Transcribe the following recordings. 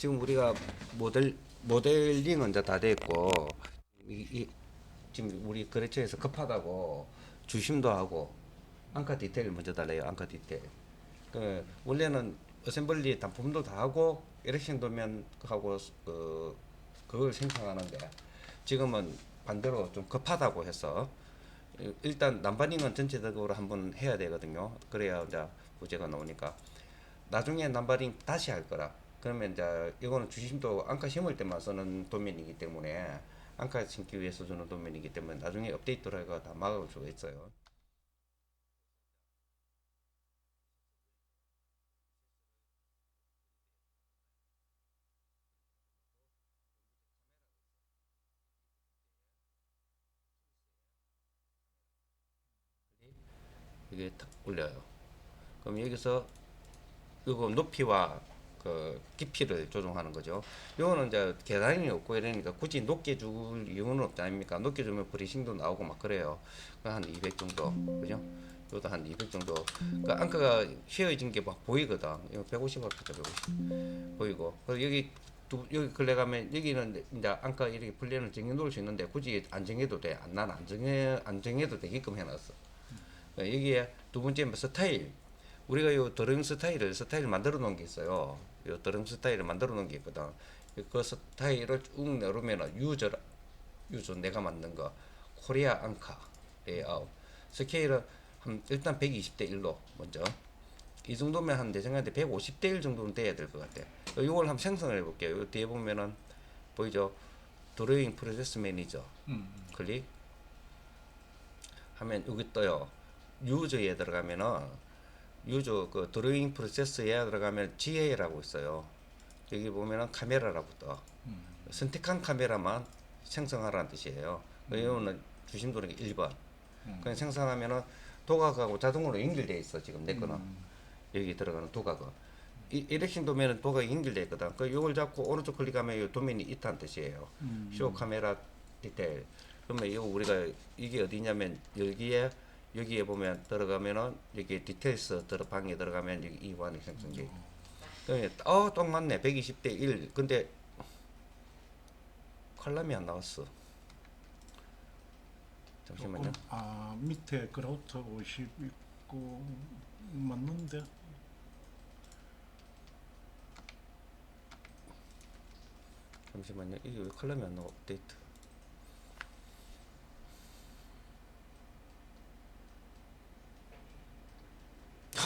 지금 우리가 모델 모델링은 이제 다 됐고 이, 이 지금 우리 거래처에서 급하다고 주심도 하고 안카 디테일 먼저 달래요. 안카 디테일. 그 원래는 어셈블리 단품도 다 하고 에렉션 도면하고 그 그걸 생산하는데 지금은 반대로 좀 급하다고 해서 일단 남바닝은 전체적으로 한번 해야 되거든요. 그래야 이제 부제가 나오니까 나중에 남바링 다시 할 거라. 그러면 이제 이거는 주심도 안카 심을 때만 쓰는 도면이기 때문에 안카 심기 위해서 주는 도면이기 때문에 나중에 업데이트를 해가 다 막을 수가 있어요. 이게 탁 올려요. 그럼 여기서 이거 높이와 그 깊이를 조정하는 거죠. 이거는 이제 계단이 없고 이러니까 굳이 높게 줄 이유는 없지 않습니까? 높게 주면 브리싱도 나오고 막 그래요. 한 200 정도, 그죠? 이것도 한 200 정도. 그 앙카가 휘어진 게 막 보이거든. 이거 150 할거죠, 150. 보이고. 그래서 여기 두, 여기 걸레 가면 여기는 이제 앙카 이렇게 분리는 정해 놓을 수 있는데 굳이 안 정해도 돼. 안, 난안 정해 안 정해도 되게끔 해놨어. 어, 여기에 두 번째 뭐 스타일. 우리가 요 드럼 스타일을 스타일 만들어 놓은 게 있어요. 요 드럼 스타일을 만들어 놓은 게 있거든. 그 스타일을 쭉 내려면 유저 유저 내가 만든 거 코리아 앙카 레이아웃 스케일은 한 일단 120대 1로 먼저 이 정도면 한내 생각에 150대 1 정도는 돼야 될 것 같아. 이걸 한번 생성을 해볼게요. 요 뒤에 보면은 보이죠? 드로잉 프로세스 매니저 음. 클릭 하면 여기 떠요. 유저에 들어가면은 유저 그 드로잉 프로세스에 들어가면 GA라고 있어요. 여기 보면은 카메라라고 떠. 음. 선택한 카메라만 생성하라는 뜻이에요. 이거는 주심 도는 1번. 음. 그냥 생성하면은 도각하고 자동으로 연결돼 있어 지금 내 거는 음. 여기 들어가는 도각은 이 이렉션 도면은 도각이 연결돼 있거든. 그 이걸 잡고 오른쪽 클릭하면 이 도면이 있다는 뜻이에요. 음. 쇼 카메라 디테일. 그러면 이거 우리가 이게 어디냐면 여기에 여기에 보면 들어가면은 여기 디테일스 들어 방에 들어가면 여기 이완이 생성돼. 어딱 맞네 120대 1. 근데 컬럼이 안 나왔어. 잠시만요. 조금, 아 밑에 그라우트 50 있고 맞는데 잠시만요. 이게 왜 컬럼이 안 나와? 업데이트.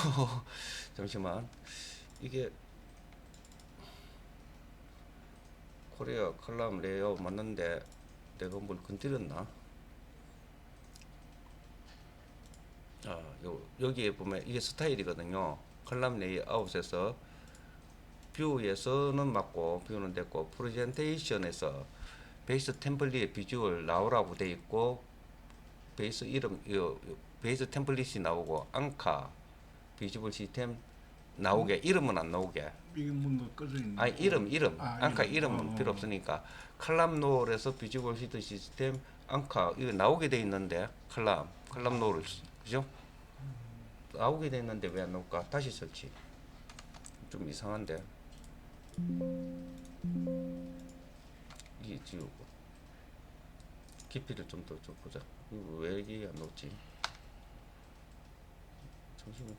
잠시만. 이게 코리아 컬럼 레이아웃 맞는데 내가 뭘 건드렸나? 아, 요, 여기에 보면 이게 스타일이거든요. 컬럼 레이아웃에서 뷰에서는 맞고 뷰는 됐고 프레젠테이션에서 베이스 템플릿 비주얼 나오라고 돼 있고 베이스 이름 요, 요 베이스 템플릿이 나오고 앙카 비주얼 시스템 나오게 이름은 안 나오게. 이게 뭔가 꺼져 있는 아니 이름 이름. 아, 앙카 이름. 이름은 어. 필요 없으니까. 비주얼 시트 시스템 앙카 이거 나오게 돼 있는데 칼럼. 칼럼노을 그죠? 나오게 돼 있는데 왜 안 나올까? 다시 설치. 좀 이상한데. 이게 지우고 깊이를 좀 더 좀 보자. 이거 왜 이게 안 나오지? 잠시만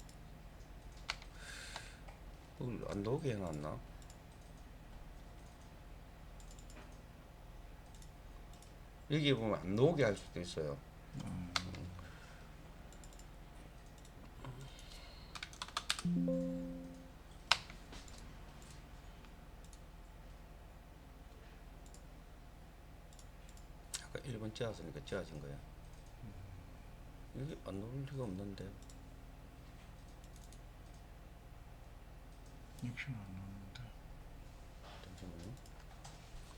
안 나오게 해놨나? 여기 보면 안 나오게 할 수도 있어요. 아까 1번 짜았으니까 짜진 거야. 이게 안 나올 리가 없는데. 역시나 안 나오는데 잠시만요.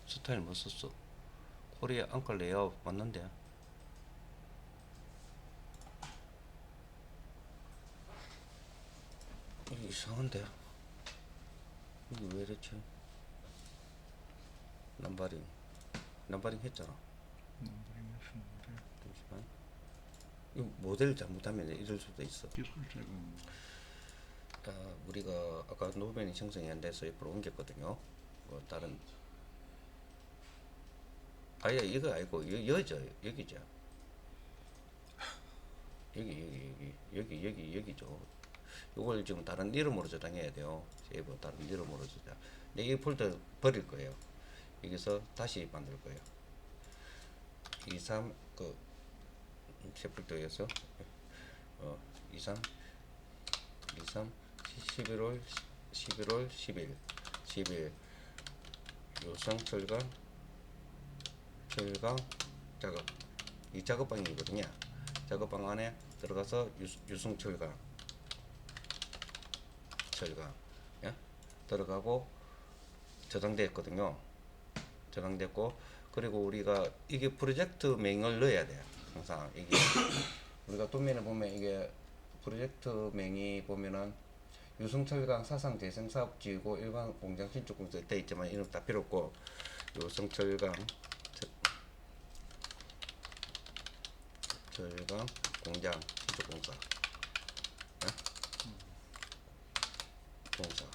스타일 못 썼어. 코리아 앙컬 레이아웃 맞는데. 이게 이상한데. 이게 왜 이렇지? 남바링. 남바링 했잖아. 넘버링 했었는데 잠시만. 이 모델 잘못하면 이럴 수도 있어. 기술적인 아, 우리가 아까 노벤이 형성이 안 돼서 옆으로 옮겼거든요. 뭐 다른. 아예 이거 아니고 여, 여죠 여기죠. 여기 여기 여기 여기 여기 여기죠. 이걸 지금 다른 이름으로 저장해야 돼요. 세이브 다른 이름으로 저장. 근데 이 폴더 버릴 거예요. 여기서 다시 만들 거예요. 23, 그, 셰플드에서, 어, 23, 23, 11월, 11월 10일, 10일, 요성 철강, 작업. 이 작업방이거든요. 작업방 안에 들어가서 유, 유성 철강, 예? 들어가고 저장됐거든요. 저장됐고 그리고 우리가 이게 프로젝트 명을 넣어야 돼요. 항상 이게 우리가 도면에 보면 이게 프로젝트 명이 보면은 유성철강 사상 재생 사업지이고 일반 공장 신축 공사 돼 있지만 이름 다 필요 없고 유성철강 철- 철강 공장 신축 공사 예? 공사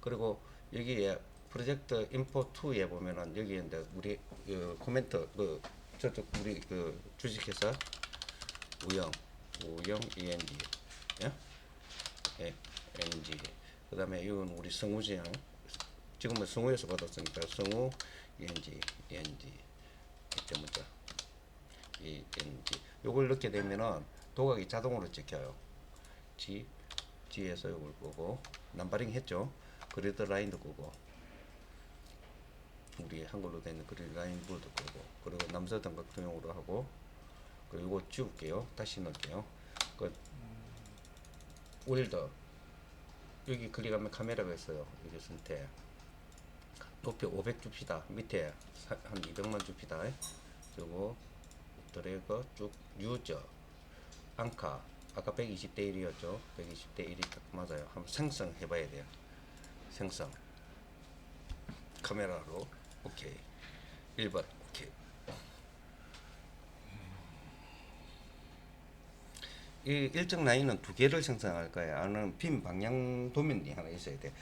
그리고 여기에 프로젝트 인포 2에 보면은 여기 이제 우리 그 코멘트 그 저쪽 우리 그 주식회사 우영 우영 ENG 예? 예, NG 그다음에 이건 우리 성우지양 지금은 성우에서 받았으니까 성우 ENG ENG 이때 문자. ENG 요걸 넣게 되면은 도각이 자동으로 찍혀요. G G에서 요걸 끄고 남바링 했죠? 그리드 라인도 끄고. 우리 한글로 되는 그릴 라인 볼도 끄고. 그리고 남서 등 각도용으로 하고. 그리고 지울게요. 다시 넣을게요. 그 윌더 여기 클릭하면 카메라가 있어요. 여기 선택. 높이 500 줍시다. 밑에 사- 한 200만 줍시다. 그리고 드래그 쭉 유저 앙카. 아까 120대 1이었죠? 120대 1이 딱 맞아요. 한번 생성 해봐야 돼요. 생성. 카메라로. 오케이. 1번 오케 이이 일정 라인은 두 개를 생성할 거예요. 아는 빔 방향 도면이 하나 있어야 돼.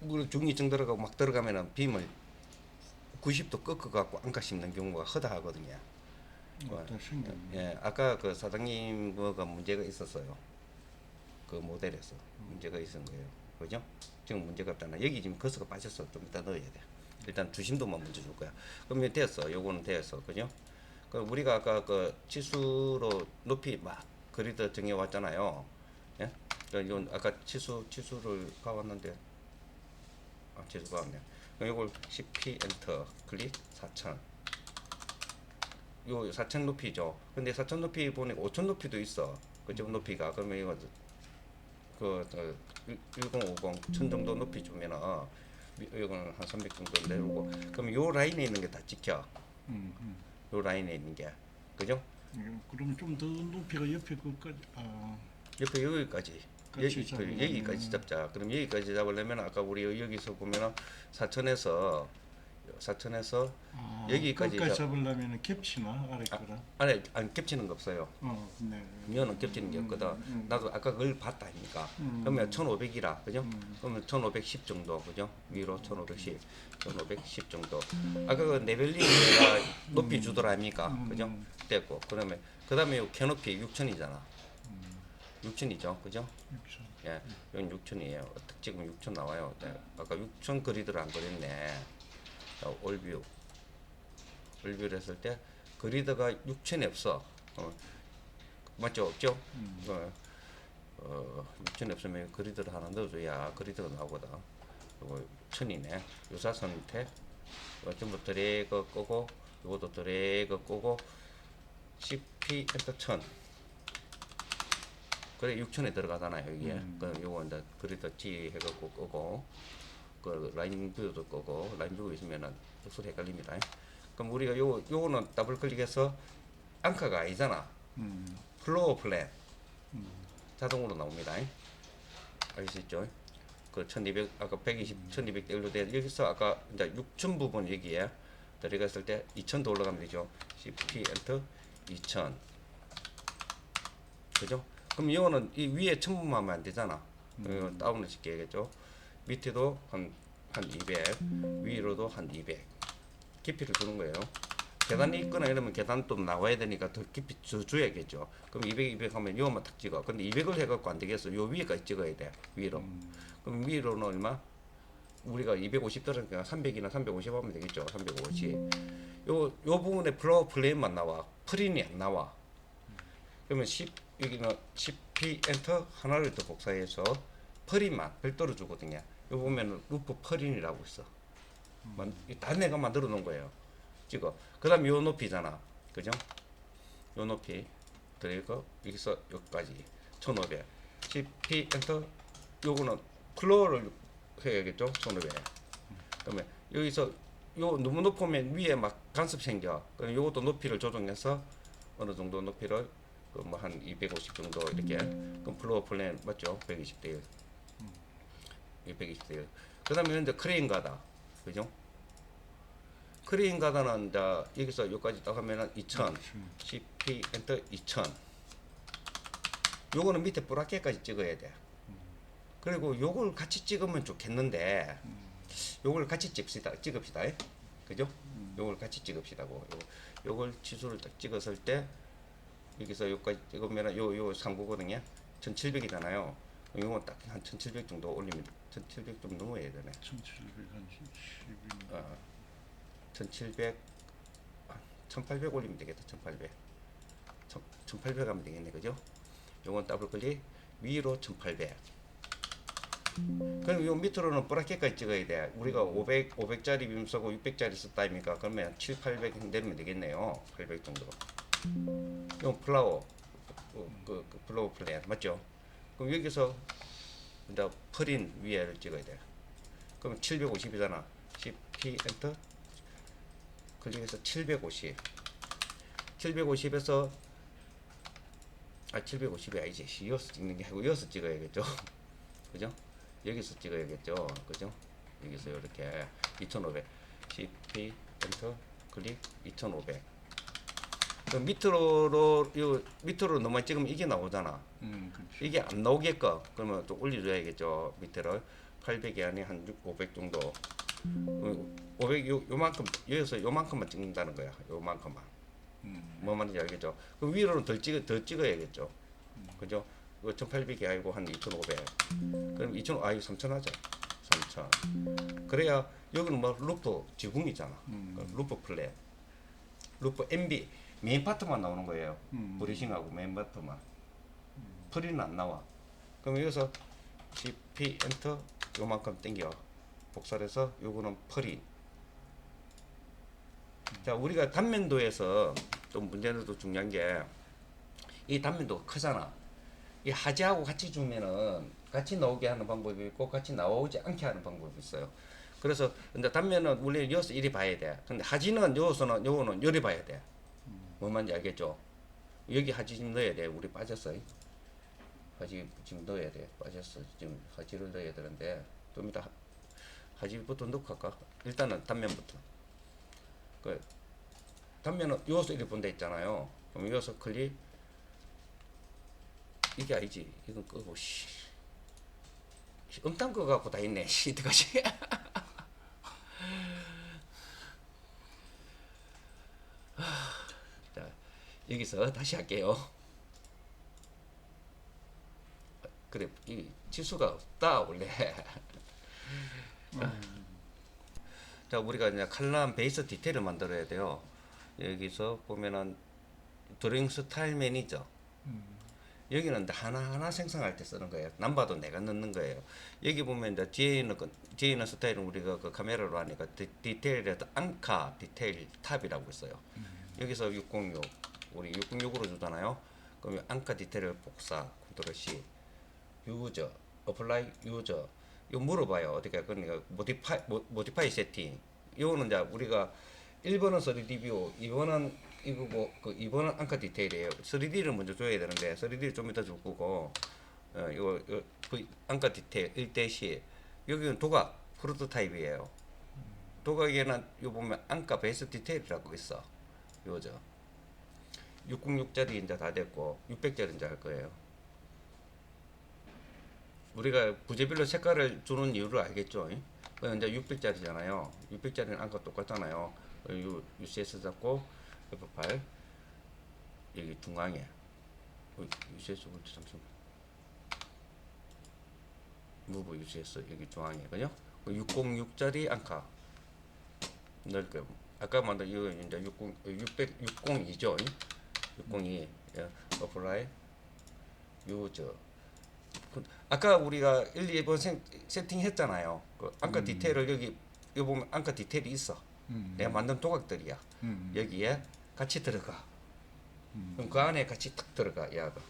물 중이증 들어가고 막 들어가면은 빔을 90도 꺾어 갖고 안가 씹는 경우가 허다하거든요. 신경 예, 아까 그 사장님 뭐가 문제가 있었어요. 그 모델에서 문제가 있은 거예요. 그죠? 지금 문제가 없잖아. 여기 지금 거스가 빠졌어. 좀 이따 넣어야 돼. 일단 주심도만 먼저 줄 거야. 그러면 됐어. 요거는 됐어. 그죠? 그 우리가 아까 그 치수로 높이 막 그리드 정해 왔잖아요. 예? 그 이건 아까 치수 치수를 가왔는데 아 치수 가왔네. 요걸 CP 엔터 클릭 4000. 요 4천 높이죠. 근데 4천 높이 보니까 5천 높이도 있어. 그죠 높이가 그러면 이거 그 저, 1050천 정도 높이 주면은 미- 이거는 한 300 정도 내려오고 그럼 요 라인에 있는 게 다 찍혀. 음, 음. 요 라인에 있는 게 그죠? 예, 그럼 좀 더 높이가 옆에 그까지 아 옆에 여기까지 여기 그. 여기까지 잡자. 그럼 여기까지 잡으려면 아까 우리 여기서 보면은 4천에서 4천에서 아, 여기까지 끝까지 잡- 잡으려면 겹치나 아래 거라 안에 안 겹치는 거 없어요. 어, 네. 면은 겹치는 게 없거든. 음. 나도 아까 그걸 봤다 아닙니까? 음. 그러면 1500이라, 그죠? 음. 그러면 1510 정도, 그죠? 위로 1510, 1510 정도. 아까 그 네벨링가 높이 주더라 아닙니까? 음. 그죠? 됐고. 그러면, 그 다음에 요 캐노피 6000이잖아. 6000이죠, 그죠? 육천. 예, 이건 6천이에요. 지금 6천 나와요. 네, 아까 6천 그리드를 안 그렸네. 자, 올뷰. 올뷰를 했을 때 그리드가 6천이 없어. 어, 맞죠? 없죠? 음. 어, 어, 6천이 없으면 그리드를 하나 넣어줘야 그리드가 나오거든. 이거 천이네. 유사선 밑에 이거 전부 드래그 끄고 이것도 드래그 끄고 CP 엔터 천. 그래 6천에 들어가잖아요 여기에 음. 그 요거 이제 그리드 G 해갖고 끄고 그 라인 뷰도 끄고 라인 뷰 있으면은 술 헷갈립니다 그럼 우리가 요 요거는 더블 클릭해서 앙카가 아니잖아 음. 플로어 플랜 음. 자동으로 나옵니다 아시죠 그 1200 아까 120 1200 대로 돼 여기서 아까 이제 6000 부분 여기에 들어갔을 때 2000도 올라가면 되죠 엔터 2000 그죠? 그럼 이거는 이 위에 첨부만 하면 안 되잖아. 이거 다운을 시켜야겠죠. 밑에도 한 한 200, 위로도 한 200 깊이를 주는 거예요. 계단이 있거나 이러면 계단 또 나와야 되니까 더 깊이 줘, 줘야겠죠. 그럼 200, 200 하면 요것만 탁 찍어. 근데 200을 해갖고 안 되겠어. 요 위에까지 찍어야 돼. 위로. 음. 그럼 위로는 얼마? 우리가 250 들으니까 300이나 350 하면 되겠죠. 350. 요, 요 부분에 플로어 플레인만 나와. 프린이 안 나와. 그러면 10, 여기는 10p 엔터 하나를 더 복사해서 프린만 별도로 주거든요. 요 보면은 루프 프린이라고 있어. 만, 다 내가 만들어 놓은 거예요. 찍어. 그 다음 요 높이잖아. 그죠? 요 높이. 그리고 여기서 여기까지. 1500. 10p 엔터. 요거는 플로어를 해야겠죠? 1500. 그러면 여기서 요 너무 높으면 위에 막 간섭 생겨. 그럼 요것도 높이를 조정해서 어느 정도 높이를 그 뭐 한 250 정도 이렇게 그럼 플로어 플랜 맞죠? 120대 1. 120대 1. 그다음에 이제 크레인 가다. 그죠? 크레인 가다는 이제 여기서 여기까지 딱 하면은 2000 CP 엔터 2000 요거는 밑에 브라켓까지 찍어야 돼. 그리고 요걸 같이 찍으면 좋겠는데 요걸 같이 찍읍시다. 찍읍시다. 예? 그죠? 요걸 같이 찍읍시다고. 요 요걸 치수를 딱 찍었을 때 여기서 여기까지 찍으면 요 요 상부거든요. 1700이잖아요. 요건 딱한 1700 정도 올리면 1700 좀 넘어야 되네. 1712. 어, 1700 아, 1800 올리면 되겠다. 1800. 1800 하면 되겠네. 그죠? 요건 더블 클릭 위로 1800. 그럼 요 밑으로는 브라켓까지 찍어야 돼. 우리가 500 500짜리 빔 쓰고 600짜리 썼다 아닙니까? 그러면 7, 800 내면 되겠네요. 800 정도. 요 플라워 그, 그, 그 플라워 플랜 맞죠? 그럼 여기서 이제 프린 위에를 찍어야 돼. 그럼 750이잖아. 10p 엔터 클릭해서 750. 750에서 아 750이 아니지. 이어서 찍는 게 아니고 이어서 찍어야겠죠. 그죠? 여기서 찍어야겠죠. 그죠? 여기서 이렇게 2500 CP 엔터 클릭 2500 그럼 밑으로 요 밑으로 너무 찍으면 이게 나오잖아. 음. 이게 안 나오게끔 그러면 또 올려줘야겠죠. 밑에를 800이 아니 한 6, 500 정도. 500 요, 요만큼 여기서 요만큼만 찍는다는 거야. 요만큼만. 음. 뭐 말인지 알겠죠? 그럼 위로는 더 찍어 더 찍어야겠죠. 그죠? 이거 1800이 아니고 한 2500. 그럼 2000 아, 이거 3000 하자. 3000. 그래야 여기는 뭐 루프 지붕이잖아. 음. 그 루프 플랫. 루프 MB 메인 파트만 나오는 거예요. 음. 브리싱하고 메인 파트만. 프리는 안 나와. 그럼 여기서 CP 엔터 요만큼 당겨. 복사를 해서 요거는 프린. 자, 우리가 단면도에서 좀 문제는 또 중요한 게 이 단면도가 크잖아. 이 하지하고 같이 주면은 같이 나오게 하는 방법이 있고 같이 나오지 않게 하는 방법이 있어요. 그래서 근데 단면은 원래 여기서 이리 봐야 돼. 근데 하지는 여기서는 요거는 요리 봐야 돼. 뭔 말인지 알겠죠? 여기 하지 좀 넣어야 돼. 우리 빠졌어. 하지 지금 넣어야 돼. 빠졌어. 지금 하지를 넣어야 되는데 좀 이따 하- 하지부터 넣고 할까? 일단은 단면부터. 그 단면은 여기서 이리 본다 있잖아요. 그럼 여기서 클릭 이게 아니지. 이건 끄고 씨. 씨, 음탕 거 갖고 다 있네. 씨, 어떡하지? 여기서 다시 할게요. 그래, 이 지수가 없다 원래. 자, 우리가 이제 칼럼 베이스 디테일을 만들어야 돼요. 여기서 보면은 드로잉 스타일 매니저. 여기는 이제 하나하나 생성할 때 쓰는 거예요. 남봐도 내가 넣는 거예요. 여기 보면 이제 뒤에 있는 건, 뒤에 있는 스타일은 우리가 그 카메라로 하니까 디, 디테일에서 앙카 디테일 탑이라고 있어요. 여기서 606 우리 606으로 주잖아요. 그러면 앙카 디테일을 복사 컨트롤 C 유저 어플라이 유저 이거 물어봐요. 어떻게 그러니까 모디파이 모, 모디파이 세팅 이거는 이제 우리가 1번은 3D 뷰, 2번은 이거 뭐 그 2번은 앙카 디테일이에요. 3D를 먼저 줘야 되는데 3D를 좀 이따 줄 거고 어, 이거, 그 앙카 디테일 1대10 여기는 도각 프로토타입이에요. 도각에는 요 보면 앙카 베이스 디테일이라고 있어. 요죠. 606짜리 이제 다 됐고 600짜리 이제 할 거예요. 우리가 부재별로 색깔을 주는 이유를 알겠죠? 그 이제 600짜리잖아요. 600짜리는 안과 똑같잖아요. 어, 요 UCS 잡고 F8 여기 중앙에 어, UCS 볼지 잠시만. 무브 UCS 여기 중앙에 그죠? 606짜리 안카 넓게 아까 만든 이거 이제 60 600 602죠. 602 예, 어플라이 요저 그 아까 우리가 1, 2번 세, 세팅했잖아요. 그 안카 디테일을 여기 여기 보면 안카 디테일이 있어. 음. 내가 만든 도각들이야. 음. 여기에 같이 들어가. 음. 그럼 그 안에 같이 탁 들어가. 야가.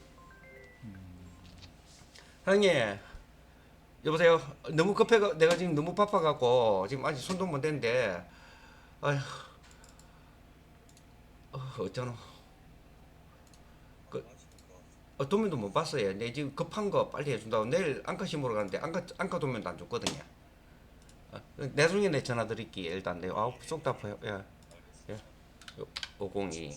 형님 여보세요. 너무 급해 가 내가 지금 너무 바빠갖고 지금 아직 손도 못 댔는데 아휴 어, 어쩌노. 그 어, 도면도 못 봤어요. 내 지금 급한 거 빨리 해준다고 내일 안과 심으러 가는데 안과 안과 도면도 안 줬거든요. 어, 나중에 내 전화 드릴게 일단 내 아우 쏙 답해요. 예, 예, 502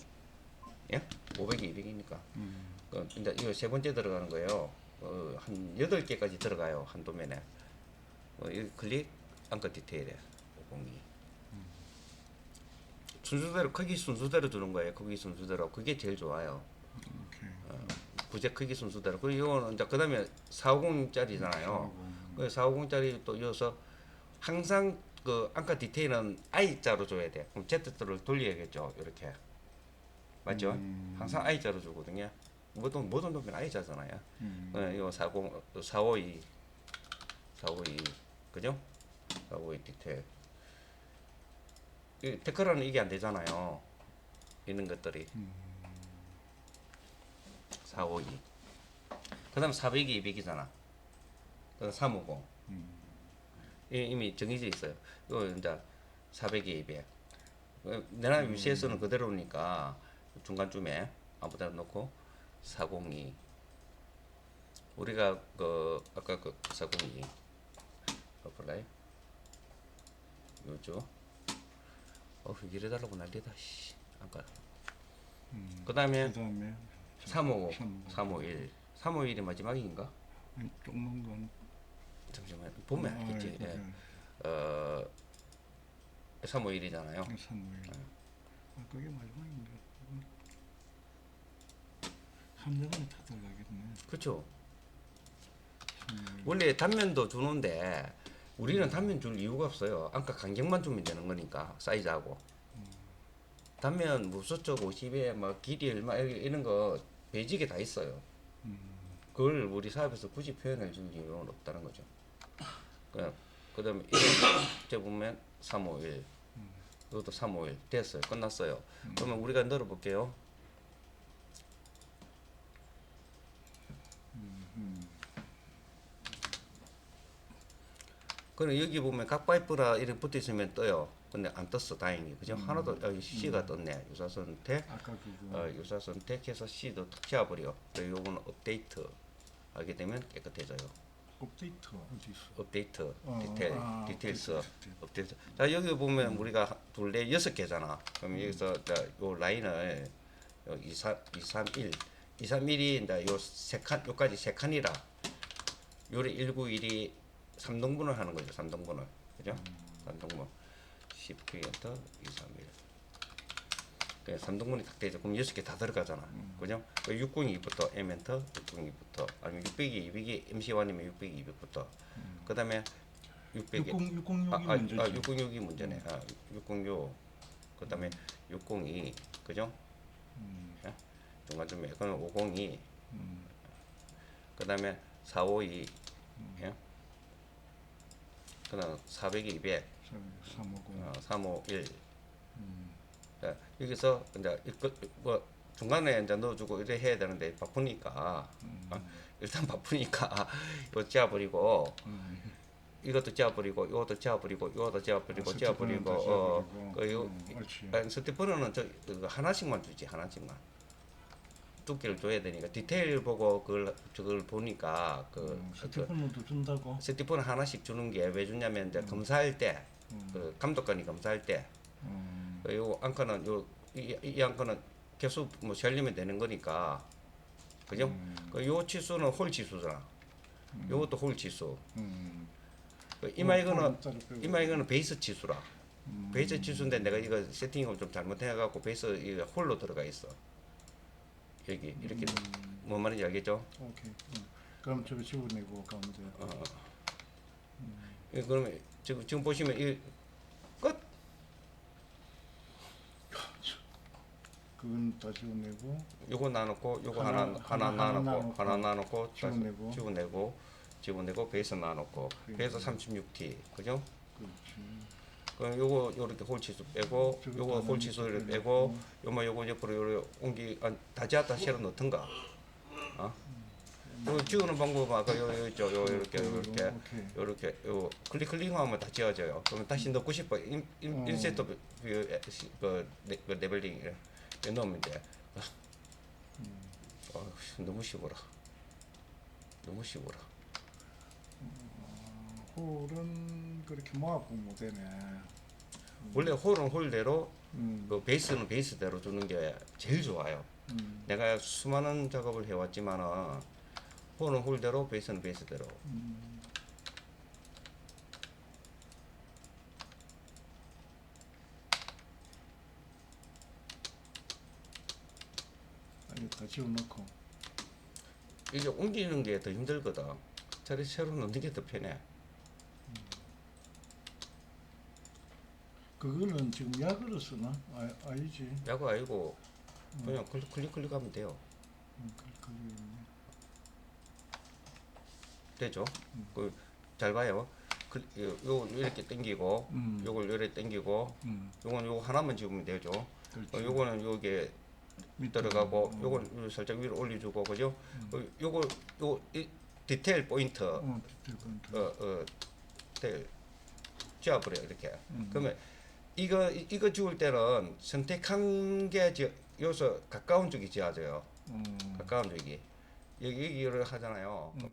예, 500이 200이니까. 음. 그 이제 이거 세 번째 들어가는 거예요. 어, 한 여덟 개까지 들어가요 한 도면에. 어, 이 클릭 안과 디테일에 502. 순서대로 크기 순서대로 주는 거예요. 크기 순서대로 그게 제일 좋아요. 오케이. 부재 크기 순서대로. 그리고 이거는 이제 그 다음에 450짜리잖아요. 그 450짜리 또 이어서 항상 그 안과 디테일은 I자로 줘야 돼. 그럼 Z자를 돌려야겠죠. 이렇게. 맞죠? 음. 항상 I자로 주거든요. 모든 모든 놈은 I자잖아요. 음. 어, 이거 40 452 452 그죠? 452 디테일. 이 테크라는 이게 안 되잖아요. 있는 것들이. 452. 그 다음 400이 200이잖아. 그 다음 350. 음. 이 이미 정해져 있어요. 이거 이제 400에 200. 어, 내나 UCS는 그대로니까 중간쯤에 아무데나 놓고 402. 우리가 그 아까 그 402. 어플라이. 요죠. 어 이래 달라고 난리다. 씨. 아까. 음. 그다음에 그다음에 350, 350. 351. 351이 마지막인가? 아니, 조그만 건 잠시만 보면 아, 알겠지. 예, 예. 어 351이잖아요. 351. 아, 그게 마지막인가? 한 년에 다 들어가겠네. 그렇죠. 351. 원래 단면도 주는데 우리는 단면 줄 이유가 없어요. 아까 간격만 주면 되는 거니까 사이즈하고. 단면 무수쪽 50에 뭐 길이 얼마 이- 이런 거 베이직에 다 있어요. 음. 그걸 우리 사업에서 굳이 표현해 줄 이유는 없다는 거죠. 그 그다음에 이제 보면 351. 이것도 351 됐어요. 끝났어요. 그러면 우리가 늘어 볼게요. 그럼 여기 보면 각 파이프라 이렇게 붙어 있으면 떠요. 근데 안 떴어 다행히 그죠? 하나도 여기 C가 떴네. 유사 선택, 아까 그거 어, 유사 선택해서 C도 탁 잡아버려. 그리고 요거는 업데이트 하게 되면 깨끗해져요. 업데이트 어디 있어? 업데이트, 어, 디테일, 아, 디테일스, 업데이트, 업데이트. 자 여기 보면 우리가 둘레 여섯 개잖아. 그럼 여기서 자 요 라인을 요 2, 3, 2, 3, 1, 2, 3, 1이 이제 요세 칸, 요까지 세 칸이라 요래 191이 3등분을 하는 거죠. 3등분을 그죠? 3등분. Shift 엔터 2, 3, 1. 그냥 3등분이 딱 되죠. 그럼 여섯 개다 들어가잖아. 그죠? 602부터 M 엔터, 602부터 아니면 600이 200이 MC1이면 600이 200부터. 그다음에 600이 60 606이 아, 아, 문제지. 아 606이 문제네. 아, 606. 그다음에 602. 그죠? 음. 예? 중간쯤에 그러면 502. 음. 그다음에 452. 예? 그다음 400이 200. 350. 어, 351. 음. 자, 여기서 이제 이거 뭐 중간에 이제 넣어주고 이래 해야 되는데 바쁘니까 어, 일단 바쁘니까 이거 짜버리고 음. 이것도 짜버리고 이것도 짜버리고 이것도 짜버리고 아, 다 어. 그 요, 음, 옳지. 아니, 스티퍼는 저 하나씩만 주지 하나씩만 두께를 줘야 되니까 디테일 보고 그걸 저걸 보니까 그, 음, 그 스티커는도 준다고? 스티퍼는 하나씩 주는 게 왜 주냐면 이제 검사할 때 음. 그 감독관이 검사할 때 음. 그요 안건은 요 이 이 안건은 개수 뭐 세려면 되는 거니까 그죠? 음. 그요 치수는 홀 치수잖아. 요것도 홀 치수. 음. 그 이마 이거는. 이마 이거는 베이스 치수라. 음. 베이스 치수인데 내가 이거 세팅을 좀 잘못해갖고 베이스 이 홀로 들어가 있어. 여기 이렇게 음. 뭔 말인지 알겠죠? 오케이. 음. 그럼 저거 집어내고 가면 돼. 어. 예, 그러면 지금 지금 보시면 이 끝. 그건 다 집어내고 요거 나놓고 요거 하나, 하나 하나, 하나, 다시 집어내고. 집어내고 집어내고 베이스 나놓고 그래. 베이스 36T 그죠? 그렇지. 그럼 요거 요렇게 홀 치수 빼고 요거 다홀 치수를 넣고. 빼고 요뭐 요거 옆으로 요래 옮기 아, 다지았다 실어 넣던가 어? 요 지우는 방법 아까 요, 요 있죠 요 이렇게 음, 요렇게 오케이. 요렇게 요 클릭 클릭하면 다 지워져요 그러면 다시 넣고 싶어 인, 인, 어. 인셋 그, 그, 그, 레- 그 레벨링 이래 넣으면 돼 음. 어, 너무 쉬워라 너무 쉬워라 홀은 그렇게 모아보면 못 되네. 원래 홀은 홀대로 음. 그 베이스는 베이스대로 주는 게 제일 좋아요 음. 내가 수많은 작업을 해왔지만은 홀은 홀대로 베이스는 베이스대로. 음. 아니 다 집어넣고. 이게 옮기는 게 더 힘들거든. 차라리 새로 넣는 게 더 편해. 그거는 지금 약으로 쓰나? 아, 아니지. 야구 아니고 그냥 클릭 클릭 클릭하면 돼요. 음, 그, 그게 되죠 음. 그잘 봐요 그, 요, 요 이렇게 당기고 음. 요걸 요래 당기고 음, 요건 요거 하나만 집으면 되죠 그렇지. 어, 요거는 요게 밑으로. 들어가고 음. 요건 요 살짝 위로 올려주고 그죠 어, 요거 요 이, 디테일 포인트 어, 어, 뒤에 건드. 어, 디테일 지워버려 이렇게 음. 그러면 이거 이- 이거 지울 때는 선택한 게 지, 여기서 가까운 쪽이 지어져요 음. 가까운 쪽이 여기 여기를 하잖아요 그럼